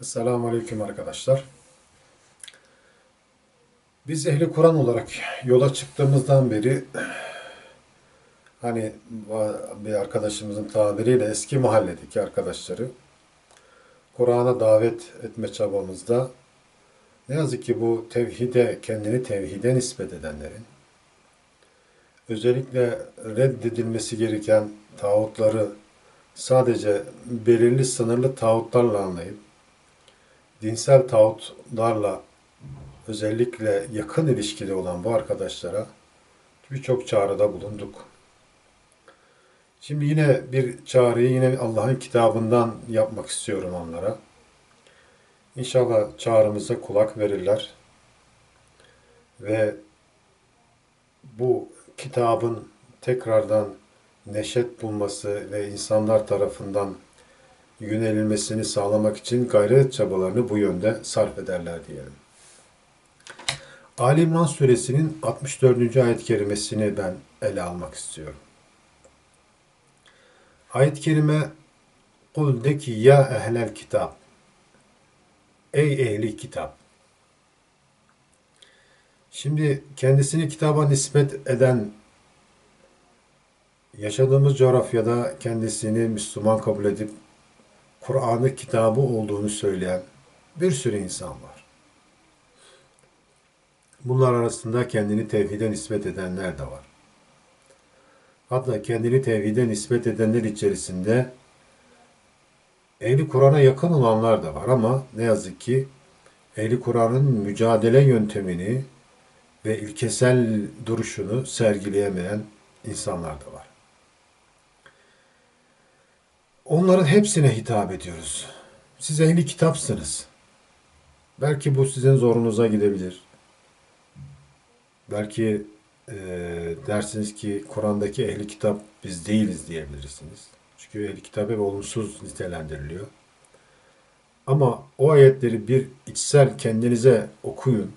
Esselamu Aleyküm arkadaşlar. Biz ehli Kur'an olarak yola çıktığımızdan beri hani bir arkadaşımızın tabiriyle eski mahalledeki arkadaşları Kur'an'a davet etme çabamızda ne yazık ki bu tevhide, kendini tevhide nispet edenlerin özellikle reddedilmesi gereken tağutları sadece belirli sınırlı tağutlarla anlayıp dinsel tağutlarla özellikle yakın ilişkili olan bu arkadaşlara birçok çağrıda bulunduk. Şimdi yine bir çağrıyı yine Allah'ın kitabından yapmak istiyorum onlara. İnşallah çağrımıza kulak verirler. Ve bu kitabın tekrardan neşet bulması ve insanlar tarafından yönelilmesini sağlamak için gayret çabalarını bu yönde sarf ederler diyelim. Ali İmran suresinin 64. ayet kerimesini ben ele almak istiyorum. Ayet-i kerime Kul de ki ya ehlel kitap Ey ehli kitap Şimdi kendisini kitaba nispet eden yaşadığımız coğrafyada kendisini Müslüman kabul edip Kur'an'ı kitabı olduğunu söyleyen bir sürü insan var. Bunlar arasında kendini tevhide nispet edenler de var. Hatta kendini tevhide nispet edenler içerisinde ehli Kur'an'a yakın olanlar da var ama ne yazık ki ehli Kur'an'ın mücadele yöntemini ve ilkesel duruşunu sergileyemeyen insanlar da var. Onların hepsine hitap ediyoruz. Siz ehli kitapsınız. Belki bu sizin zorunuza gidebilir. Belki e, dersiniz ki Kur'an'daki ehli kitap biz değiliz diyebilirsiniz. Çünkü ehli kitap hep olumsuz nitelendiriliyor. Ama o ayetleri bir içsel kendinize okuyun.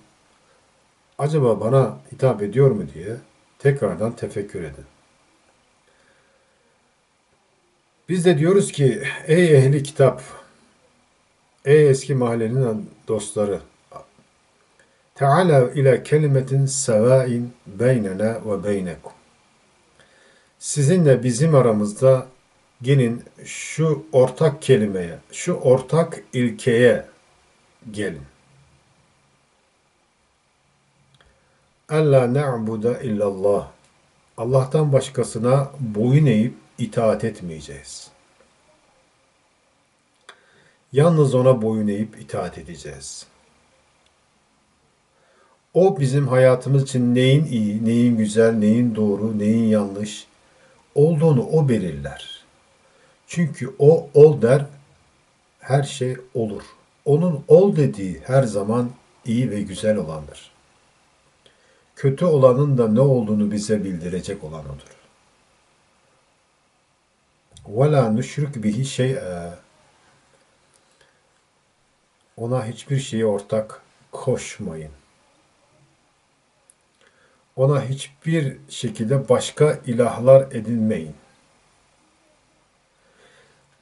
Acaba bana hitap ediyor mu diye tekrardan tefekkür edin. Biz de diyoruz ki ey ehli kitap, ey eski mahallenin dostları, Teala ile kelimetin sevain beynena ve beynekum. Sizinle bizim aramızda gelin şu ortak kelimeye, şu ortak ilkeye gelin. Allah ne'buda illallah. Allah'tan başkasına boyun eğip itaat etmeyeceğiz. Yalnız ona boyun eğip itaat edeceğiz. O bizim hayatımız için neyin iyi, neyin güzel, neyin doğru, neyin yanlış olduğunu o belirler. Çünkü o ol der, her şey olur. Onun ol dediği her zaman iyi ve güzel olandır. Kötü olanın da ne olduğunu bize bildirecek olan odur. Ve la nüşrik bihi şey'e Ona hiçbir şeyi ortak koşmayın. Ona hiçbir şekilde başka ilahlar edinmeyin.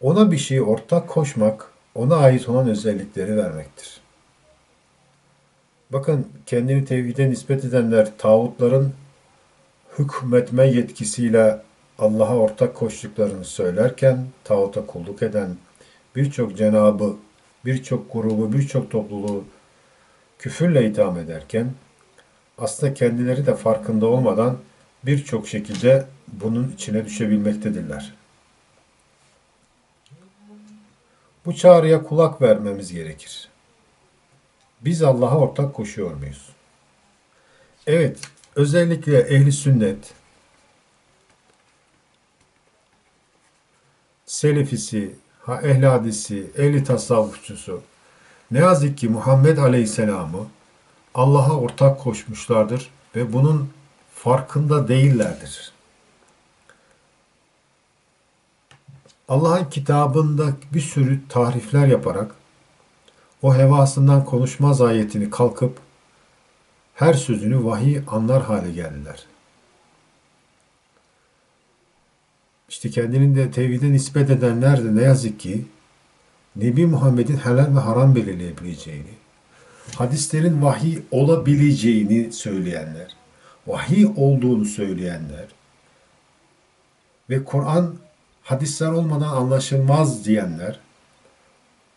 Ona bir şeyi ortak koşmak, ona ait olan özellikleri vermektir. Bakın kendini tevhide nispet edenler tağutların hükmetme yetkisiyle Allah'a ortak koştuklarını söylerken tağuta kulluk eden birçok cenabı, birçok grubu, birçok topluluğu küfürle itham ederken aslında kendileri de farkında olmadan birçok şekilde bunun içine düşebilmektedirler. Bu çağrıya kulak vermemiz gerekir. Biz Allah'a ortak koşuyor muyuz? Evet, özellikle ehli sünnet, selefisi, ha ehli hadisi, ehli tasavvufçusu ne yazık ki Muhammed Aleyhisselam'ı Allah'a ortak koşmuşlardır ve bunun farkında değillerdir. Allah'ın kitabında bir sürü tahrifler yaparak o hevasından konuşmaz ayetini kalkıp her sözünü vahiy anlar hale geldiler. İşte kendini de tevhide nispet edenler de ne yazık ki Nebi Muhammed'in helal ve haram belirleyebileceğini, hadislerin vahiy olabileceğini söyleyenler, vahiy olduğunu söyleyenler ve Kur'an hadisler olmadan anlaşılmaz diyenler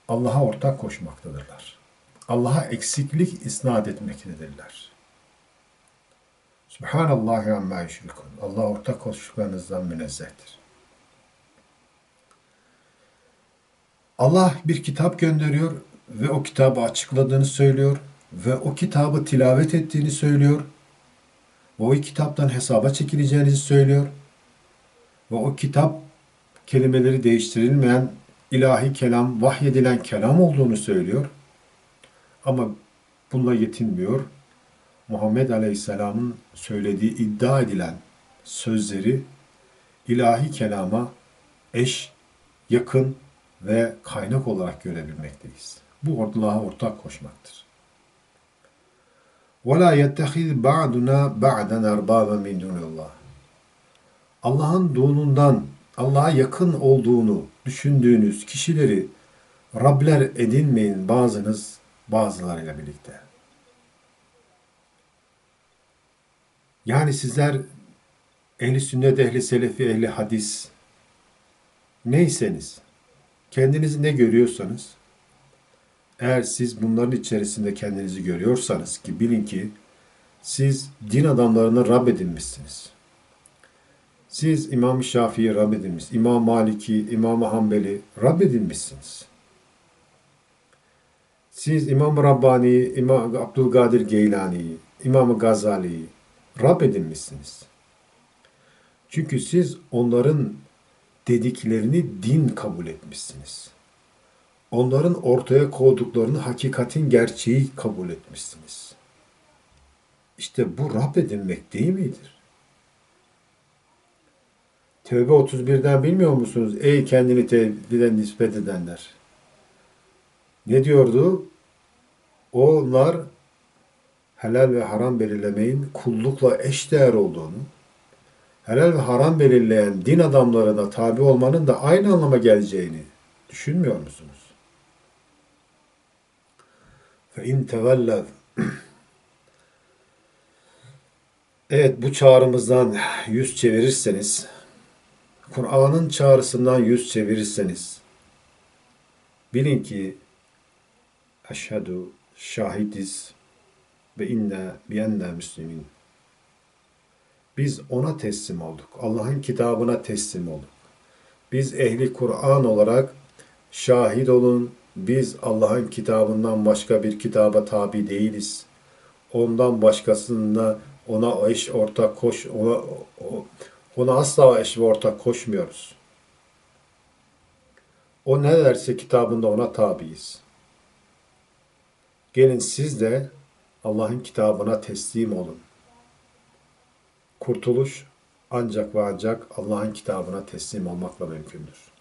Allah'a ortak koşmaktadırlar. Allah'a eksiklik isnat etmektedirler. Subhanallahi amma yüşrikun. Allah ortak koştuklarınızdan münezzehtir. Allah bir kitap gönderiyor ve o kitabı açıkladığını söylüyor ve o kitabı tilavet ettiğini söylüyor ve o kitaptan hesaba çekileceğinizi söylüyor ve o kitap kelimeleri değiştirilmeyen ilahi kelam, vahyedilen kelam olduğunu söylüyor. Ama bununla yetinmiyor. Muhammed Aleyhisselam'ın söylediği iddia edilen sözleri ilahi kelama eş, yakın ve kaynak olarak görebilmekteyiz. Bu Allah'a ortak koşmaktır. وَلَا يَتَّخِذْ بَعْدُنَا بَعْدًا اَرْبَابًا مِنْ دُونِ اللّٰهِ Allah'ınduğundan, Allah'a yakın olduğunu düşündüğünüz kişileri Rabler edinmeyin bazınız bazılarıyla birlikte. Yani sizler ehli sünnet, ehli selefi, ehli hadis neyseniz, kendinizi ne görüyorsanız, eğer siz bunların içerisinde kendinizi görüyorsanız ki bilin ki siz din adamlarını Rab edinmişsiniz. Siz İmam Şafii'yi Rab edinmiş, İmam Maliki, İmam Hanbeli Rab edinmişsiniz. Siz İmam Rabbani, İmam Abdülkadir Geylani'yi, İmam Gazali'yi Rab edinmişsiniz. Çünkü siz onların dediklerini din kabul etmişsiniz. Onların ortaya koyduklarını hakikatin gerçeği kabul etmişsiniz. İşte bu Rab edinmek değil midir? Tevbe 31'den bilmiyor musunuz? Ey kendini tevhide nispet edenler. Ne diyordu? Onlar helal ve haram belirlemeyin kullukla eşdeğer olduğunu, helal ve haram belirleyen din adamlarına tabi olmanın da aynı anlama geleceğini düşünmüyor musunuz? İn tevellev Evet bu çağrımızdan yüz çevirirseniz, Kur'an'ın çağrısından yüz çevirirseniz, bilin ki eşhedü şahidiz ve inne biyenne müslimin. Biz ona teslim olduk. Allah'ın kitabına teslim olduk. Biz ehli Kur'an olarak şahit olun. Biz Allah'ın kitabından başka bir kitaba tabi değiliz. Ondan başkasında ona eş ortak koş ona, ona asla eş ve ortak koşmuyoruz. O ne derse kitabında ona tabiiz. Gelin siz de Allah'ın kitabına teslim olun. Kurtuluş ancak ve ancak Allah'ın kitabına teslim olmakla mümkündür.